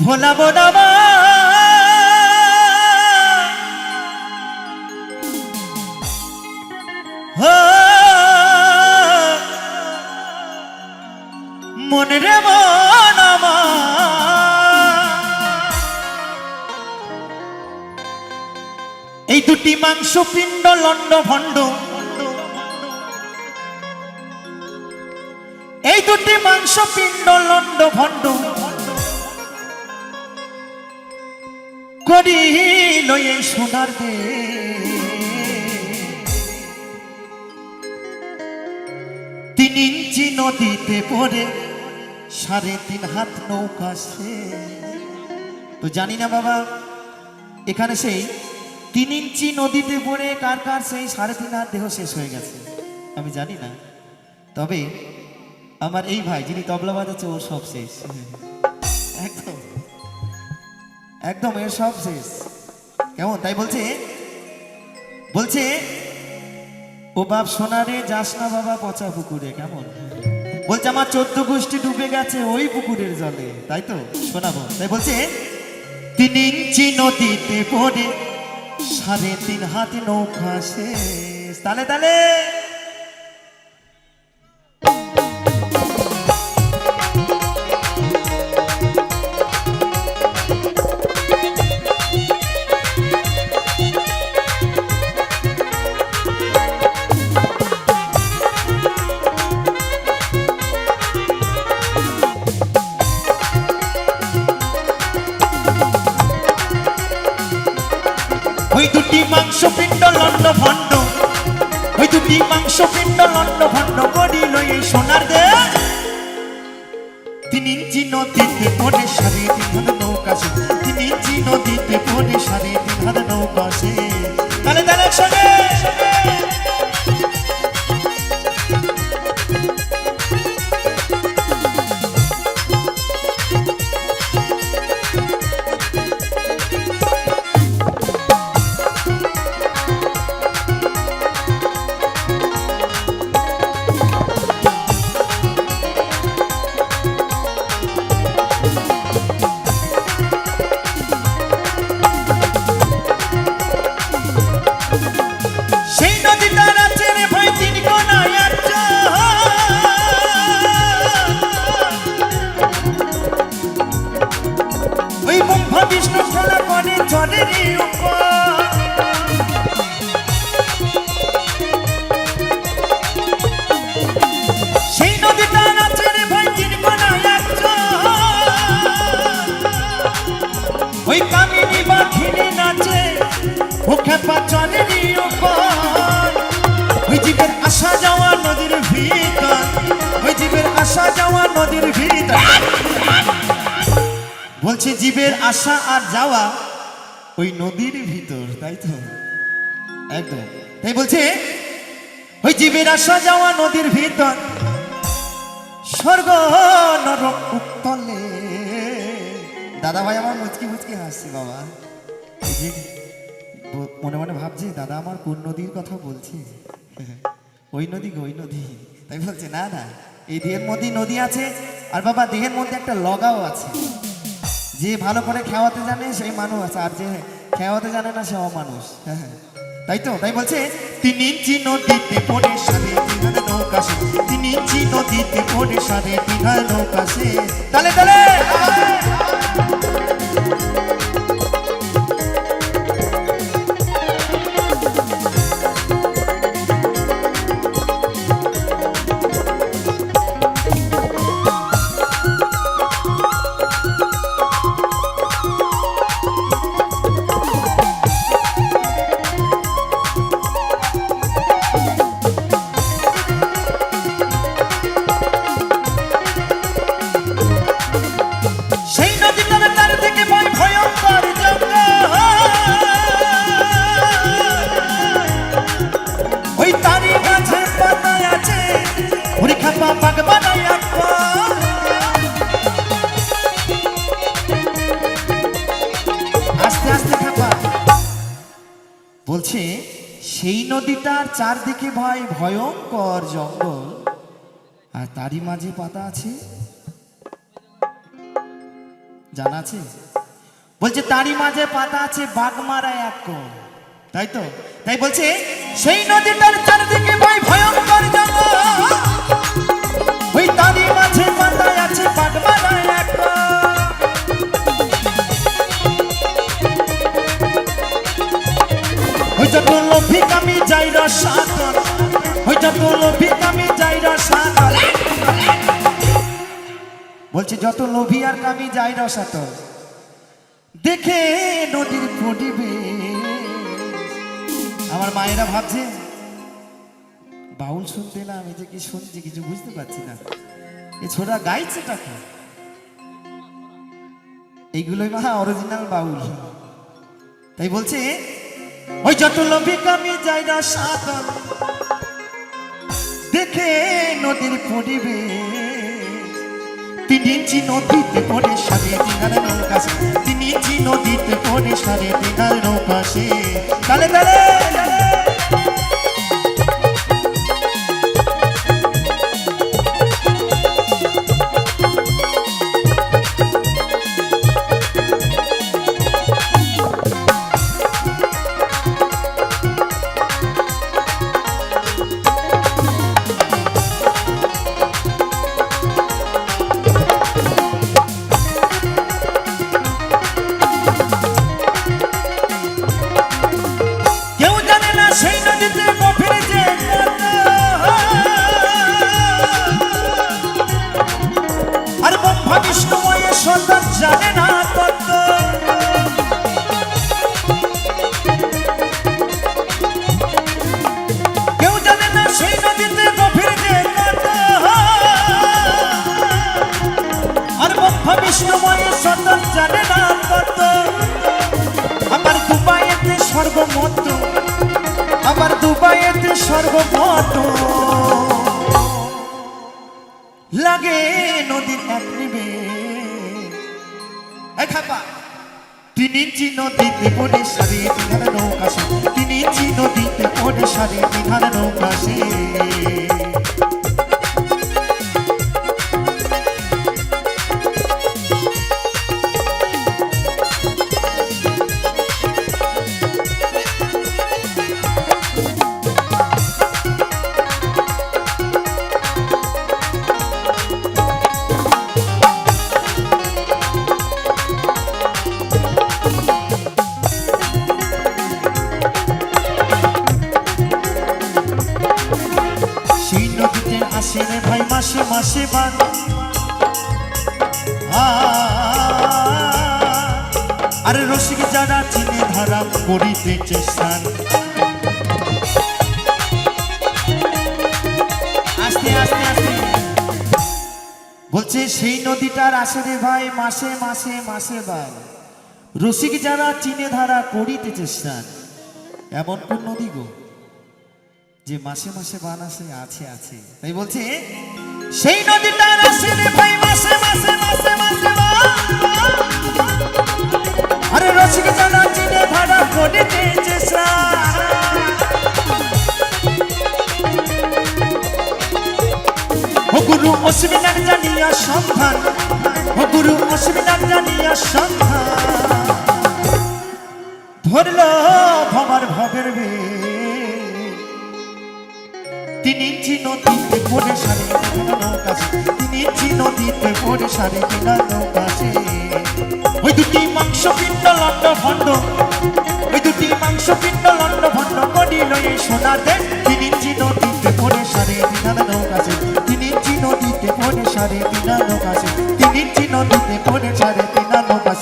ভোলাবো না মা। মনে রে মন। এই দুটি মাংস পিণ্ড লন্ড ভণ্ড এই দুটি মাংস পিণ্ড লন্ড ভণ্ড এই সোনার দে। তিন ইঞ্চি নদীতে পড়ে, সাড়ে তিন হাত নৌকা সে। তো জানি না বাবা, এখানে সেই তিন ইঞ্চি নদীতে পড়ে কার কার সেই সাড়ে তিন হাত দেহ শেষ হয়ে গেছে, আমি জানি না। তবে আমার এই ভাই, যিনি তবলা বাজাচ্ছে, ওর সব শেষ। একদম। একদম, এর সব শেষ। কেমন? তাই বলছে? বলছে, ও বাপ সোনারে যাস না বাবা পচা পুকুরে, কেমন? বলছে, আমার চোদ্দ গোষ্ঠী ডুবে গেছে ওই পুকুরের জলে। তাই তো? শোনাবো। তাই বলছে, তিন ইঞ্চি নদীতে পড়ে, সাড়ে তিন হাত নৌকা শেষ। তালে তালে! ওই দুটি মাংস পিণ্ড লন্ড ভণ্ড। ওই দুটি মাংস পিণ্ড লন্ড ভণ্ড করিল এই সোনার দে। তিন ইঞ্চি নদীতে পড়ে সারি, তিন নৌকা সে। তিন ইঞ্চি নদীতে পড়ে সারি, তিন নৌকা সে। সঙ্গে তালে বিষ্ণু খেলা করে জলেরই উপর। জীবের আসা আর যাওয়া ওই নদীর ভিতর, তাই তো? একদম। তাই বলছে, ওই জীবের আসা যাওয়া নদীর ভিতর, স্বর্গ নরক উত্তলে। দাদা ভাই আমার মুচকি মুচকি হাসছে, বাবা। মনে মনে ভাবছি, দাদা আমার কোন নদীর কথা বলছে? ওই নদী ওই নদী। তাই বলছে, না না, এই দেহের মধ্যে নদী আছে, আর বাবা, দেহের মধ্যে একটা লগাও আছে। যে ভালো করে খাওয়াতে জানে, সেই মানুষ, আর যে খাওয়াতে জানে না সেও মানুষ হ্যাঁ হ্যাঁ। তাই তো? তাই বলছে, তিনি ইঞ্চি নদীতে পড়ে সাড়ে তিন নৌকাশে তিন ইঞ্চি নদীতে পড়ে সাড়ে তিন নৌকাশে নৌকা সে। বলছে, সেই নদীটার চারদিকে ভয় ভয়ঙ্কর জঙ্গল, আর তারই মাঝে পাতা আছে? জানা আছে? বলছে, তারই মাঝে পাতা আছে বাগমারা এক কোণ। তাই তো? তাই বলছে, সেই নদীটার চারদিকে ভাই ভয়ঙ্কর জঙ্গল। আমি যাই রসাতল ওই যত লোভিক আমি যাই রসাতল বলছে, যত লোভী আর কামি যাই রসাতল দেখে নদীর পড়িবে আমার মায়েরা ভাবছে, বাউল শুনতে না, আমি যে কি শুনছি কিছু বুঝতে পারছি না। এ ছোটা গাইছে টাকা এইগুলোই মা অরিজিনাল বাউল। তাই বলছে ওই লোভিক আমি যাই না সাঁতার, দেখে নদীর পড়িবে তিন ইঞ্চি নদীতে পড়ে সারে দিনার নৌকা সে। তিন ইঞ্চি নদীতে পড়ে সারে দিনার নৌকা সে তালে তালে সর্বমত আমার দুবাইতে সর্বমত লাগে নদীর এক নিবে তিন ইঞ্চি নদীতে পড়ে সারি বিধান নৌকা তিন ইঞ্চি নদীতে পড়ে সারি বিধান নৌকা মাসে আরে রসিক যারা চিনে ধরা আস্তে আস্তে বলছে, সেই নদীটার আসে রে ভাই, মাসে মাসে মাসে ভাই রসিক যারা চিনে ধারা করিতেছে স্নান এমন কোন নদী গো, যে মাসে মাসে বান আছে আছে। তাই বলছে সেই নদীটার আসে রে ভাই, মাসে মাসে মাসে মাসে। আরে রসিক জানা চিনে করিতেছে স্নান ও গুরু অসুবিধার জানিয়া সন্ধান, ও গুরু অসুবিধার জানিয়া সন্ধান। ধরল ভবার ভবের বে তিন ইঞ্চি নদীতে পড়ে সারে কিনা নৌকা সে। তিন ইঞ্চি নদীতে পড়ে সারে কিনা নৌকা ওই দুটি মাংস পিণ্ড লন্ড ভণ্ড ওই দুটি মাংস পিণ্ড লন্ড ভণ্ড করিল এই সোনাতে তিন ইঞ্চি নদীতে পড়ে সারে কিনা নৌকা সে। তিন ইঞ্চি নদীতে পড়ে সারে কিনা নৌকা সে। তিন ইঞ্চি নদীতে পড়ে সারে কিনা নৌকা